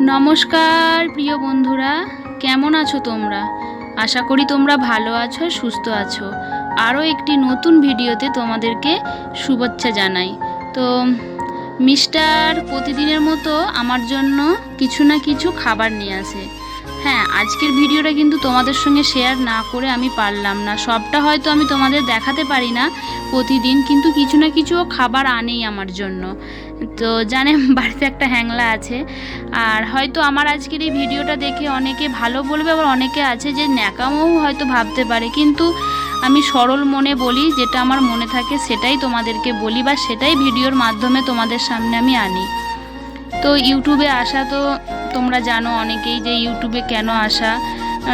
নমস্কার, প্রিয় বন্ধুরা। কেমন আছো তোমরা? আশা করি তোমরা ভালো আছো, সুস্থ আছো। আরও একটি নতুন ভিডিওতে তোমাদেরকে শুভেচ্ছা জানাই। তো, মিস্টার প্রতিদিনের মতো আমার জন্য কিছু না কিছু খাবার নিয়ে আসে। আজকের ভিডিওটা কিন্তু তোমাদের সঙ্গে শেয়ার না করে আমি পারলাম না। সবটা হয়তো আমি তোমাদের দেখাতে পারি না প্রতিদিন, কিন্তু কিছু না কিছু খাবার আনেই আমার জন্য। তো জানে বাড়িতে একটা হ্যাংলা আছে। আর হয়তো আমার আজকের এই ভিডিওটা দেখে অনেকে ভালো বলবে, আবার অনেকে আছে যে ন্যাকামও হয়তো ভাবতে পারে। কিন্তু আমি সরল মনে বলি, যেটা আমার মনে থাকে সেটাই তোমাদেরকে বলি, বা সেটাই ভিডিওর মাধ্যমে তোমাদের সামনে আমি আনি। তো ইউটিউবে আসা তো তোমরা জানো অনেকেই যে ইউটিউবে কেন আসা।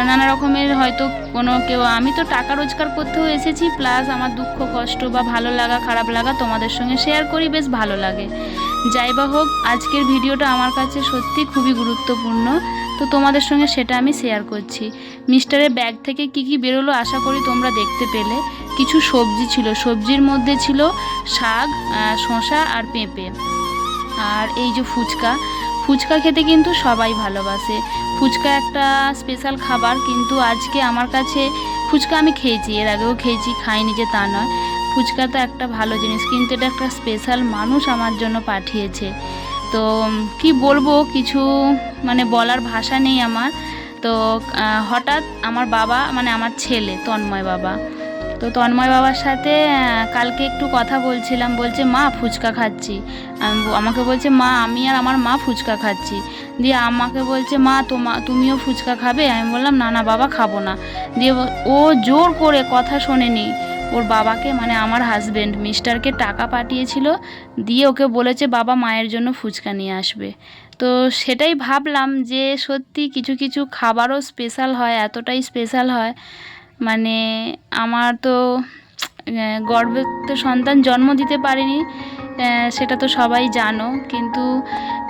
নানা রকমের হয়তো কোনো কেউ, আমি তো টাকা রোজগার করতেও এসেছি প্লাস আমার দুঃখ, কষ্ট বা ভালো লাগা, খারাপ লাগা তোমাদের সঙ্গে শেয়ার করি, বেশ ভালো লাগে। যাই বা হোক, আজকের ভিডিওটা আমার কাছে সত্যি খুবই গুরুত্বপূর্ণ। তো তোমাদের সঙ্গে সেটা আমি শেয়ার করছি। মিস্টারের ব্যাগ থেকে কি কি বেরোলো আশা করি তোমরা দেখতে পেলে। কিছু সবজি ছিল, সবজির মধ্যে ছিল শাক শসা আর পেঁপে। আর এই যে ফুচকা ফুচকা খেতে কিন্তু সবাই ভালোবাসে। ফুচকা একটা স্পেশাল খাবার, কিন্তু আজকে আমার কাছে ফুচকা আমি খেয়েছি, এর আগেও খেয়েছি, খাইনি যে তা নয়। ফুচকা তো একটা ভালো জিনিস, কিন্তু এটা একটা স্পেশাল মানুষ আমার জন্য পাঠিয়েছে। তো কি বলব, কিছু মানে বলার ভাষা নেই আমার। তো হঠাৎ আমার বাবা মানে আমার ছেলে, তন্ময় বাবা তো তন্ময় বাবার সাথে কালকে একটু কথা বলছিলাম। বলছে, মা, ফুচকা খাচ্ছি। আমাকে বলছে, মা, আমি আর আমার মা ফুচকা খাচ্ছি। দিয়ে আমাকে বলছে, মা, তোমা, তুমিও ফুচকা খাবে? আমি বললাম, না না, বাবা, খাব না। দিয়ে ও জোর করে কথা শোনেনি। ওর বাবাকে মানে আমার হাজবেন্ড মিস্টারকে টাকা পাঠিয়েছিল। দিয়ে ওকে বলেছে, বাবা, মায়ের জন্য ফুচকা নিয়ে আসবে। তো সেটাই ভাবলাম যে সত্যি কিছু কিছু খাবারও স্পেশাল হয়, এতটাই স্পেশাল হয়। মানে আমার তো আহ, তো সন্তান জন্ম দিতে পারিনি সেটা তো সবাই জানো। কিন্তু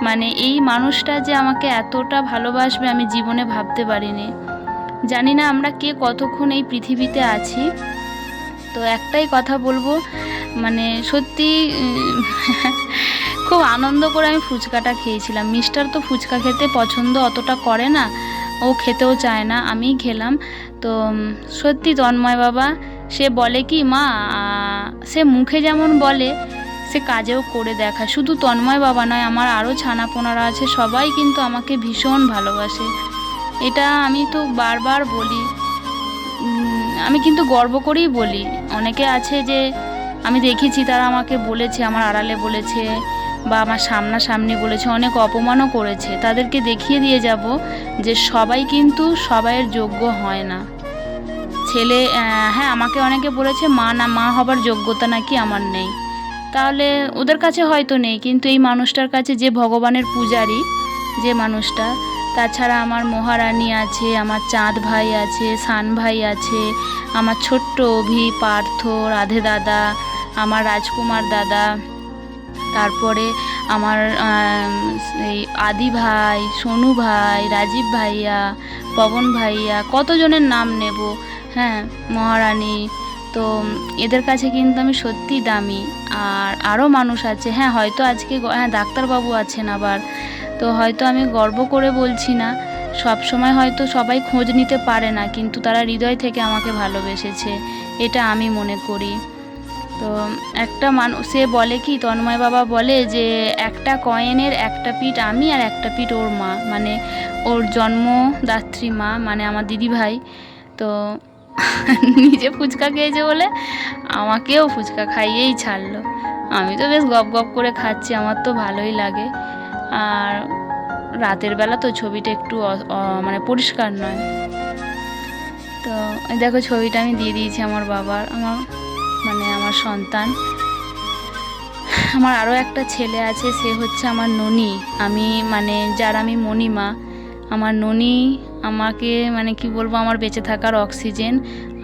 মানে এই মানুষটা যে আমাকে এতটা ভালোবাসবে আমি জীবনে ভাবতে পারিনি। জানি না আমরা কে কতক্ষণ এই পৃথিবীতে আছি। তো একটাই কথা বলব মানে সত্যি খুব আনন্দ করে আমি ফুচকাটা খেয়েছিলাম। মিস্টার তো ফুচকা খেতে পছন্দ অতটা করে না। ও খেতেও চায় না, আমিই খেলাম। তো সত্যি তন্ময় বাবা, সে বলে কি, মা সে মুখে যেমন বলে, সে কাজেও করে দেখায়। শুধু তন্ময় বাবা নয়, আমার আরও ছানাপোনারা আছে, সবাই কিন্তু আমাকে ভীষণ ভালোবাসে। এটা আমি তো বারবার বলি। আমি কিন্তু গর্ব করেই বলি। অনেকে আছে যে, আমি দেখেছি তারা আমাকে বলেছে, আমার আড়ালে বলেছে। বা আমার সামনাসামনি বলেছে, অনেক অপমানও করেছে। তাদেরকে দেখিয়ে দিয়ে যাব যে সবাই কিন্তু সবাইয়ের যোগ্য হয় না। ছেলে হ্যাঁ আমাকে অনেকে বলেছে, মা না, মা হবার যোগ্যতা নাকি আমার নেই। তাহলে ওদের কাছে হয়তো নেই, কিন্তু এই মানুষটার কাছে যে ভগবানের পূজারি, যে মানুষটা, তাছাড়া আমার মহারানী আছে, আমার চাঁদ ভাই আছে, সান ভাই আছে, আমার ছোট্ট অভি, পার্থ, রাধে দাদা, আমার রাজকুমার দাদা তারপরে আমার এই আদি ভাই, সোনু ভাই, রাজীব ভাইয়া, পবন ভাইয়া, কতজনের নাম নেব? হ্যাঁ মহারানী। তো এদের কাছে কিন্তু আমি সত্যি দামি। আর আরও মানুষ আছে। হ্যাঁ হয়তো আজকে হ্যাঁ ডাক্তারবাবু আছেন আবার। তো হয়তো আমি গর্ব করে বলছি না। সব সময় হয়তো সবাই খোঁজ নিতে পারে না, কিন্তু তারা হৃদয় থেকে আমাকে ভালোবেসেছে। এটা আমি মনে করি। তো একটা মানুষ, সে বলে কি, তন্ময় বাবা বলে যে, একটা কয়েনের একটা পিঠ আমি আর একটা পিঠ ওর মা মানে ওর জন্মদাত্রী মা মানে আমার দিদি ভাই তো নিজে ফুচকা খেয়েছে বলে আমাকেও ফুচকা খাইয়েই ছাড়লো। আমি তো বেশ গপ গপ করে খাচ্ছি, আমার তো ভালোই লাগে। আর রাতের বেলা তো ছবিটা একটু মানে পরিষ্কার নয়। তো দেখো ছবিটা আমি দিয়ে দিয়েছি আমার বাবার, আমার মানে আমার সন্তান। আমার আরও একটা ছেলে আছে, সে হচ্ছে আমার ননি। আমি মানে যার আমি মণিমা। আমার ননি আমাকে মানে কি বলব, আমার বেঁচে থাকার অক্সিজেন।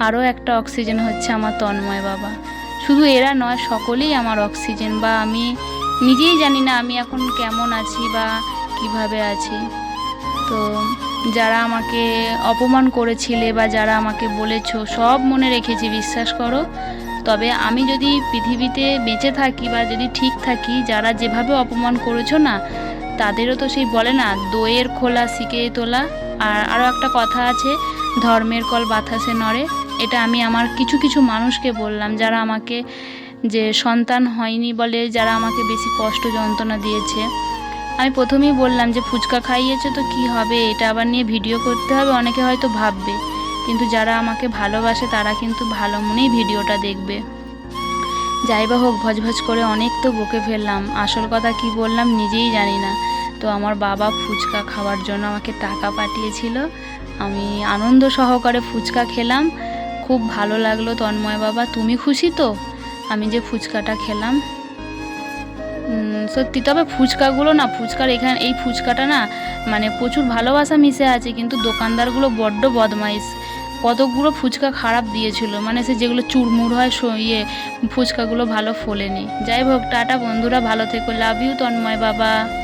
আরও একটা অক্সিজেন হচ্ছে আমার তন্ময় বাবা। শুধু এরা নয়, সকলেই আমার অক্সিজেন বা আমি নিজেই জানি না আমি এখন কেমন আছি বা কীভাবে আছি। তো যারা আমাকে অপমান করেছিলে বা যারা আমাকে বলেছ, সব মনে রেখেছি, বিশ্বাস করো। তবে আমি যদি পৃথিবীতে বেঁচে থাকি বা যদি ঠিক থাকি, যারা যেভাবে অপমান করেছ না, তাদেরও তো সেই বলে না, দইয়ের খোলা শিকে তোলা। আর আরও একটা কথা আছে, ধর্মের কল বাতাসে নড়ে। এটা আমি আমার কিছু কিছু মানুষকে বললাম, যারা আমাকে যে সন্তান হয়নি বলে যারা আমাকে বেশি কষ্ট যন্ত্রণা দিয়েছে। আমি প্রথমেই বললাম যে, ফুচকা খাইয়েছে তো কি হবে? এটা আবার নিয়ে ভিডিও করতে হবে, অনেকে হয়তো ভাববে। কিন্তু যারা আমাকে ভালোবাসে তারা কিন্তু ভালো মনেই ভিডিওটা দেখবে। যাই বা হোক, ভজভজ করে অনেক তো বকে ফেললাম। আসল কথা কি বললাম নিজেই জানি না। তো আমার বাবা ফুচকা খাওয়ার জন্য আমাকে টাকা পাঠিয়েছিল। আমি আনন্দ সহকারে ফুচকা খেলাম। খুব ভালো লাগল তন্ময় বাবা। তুমি খুশি তো? আমি যে ফুচকাটা খেলাম। সত্যি তবে ফুচকাগুলো না, ফুচকার এখানে, এই ফুচকাটা না মানে প্রচুর ভালোবাসা মিশে আছে, কিন্তু দোকানদারগুলো বড্ড বদমাইশ। কতগুলো ফুচকা খারাপ দিয়েছিল। মানে সে যেগুলো চুরমুর হয় ইয়ে ফুচকাগুলো ভালো ফোলেনি। যাই হোক, টাটা বন্ধুরা, ভালো থেকো। লাভ ইউ তন্ময় বাবা।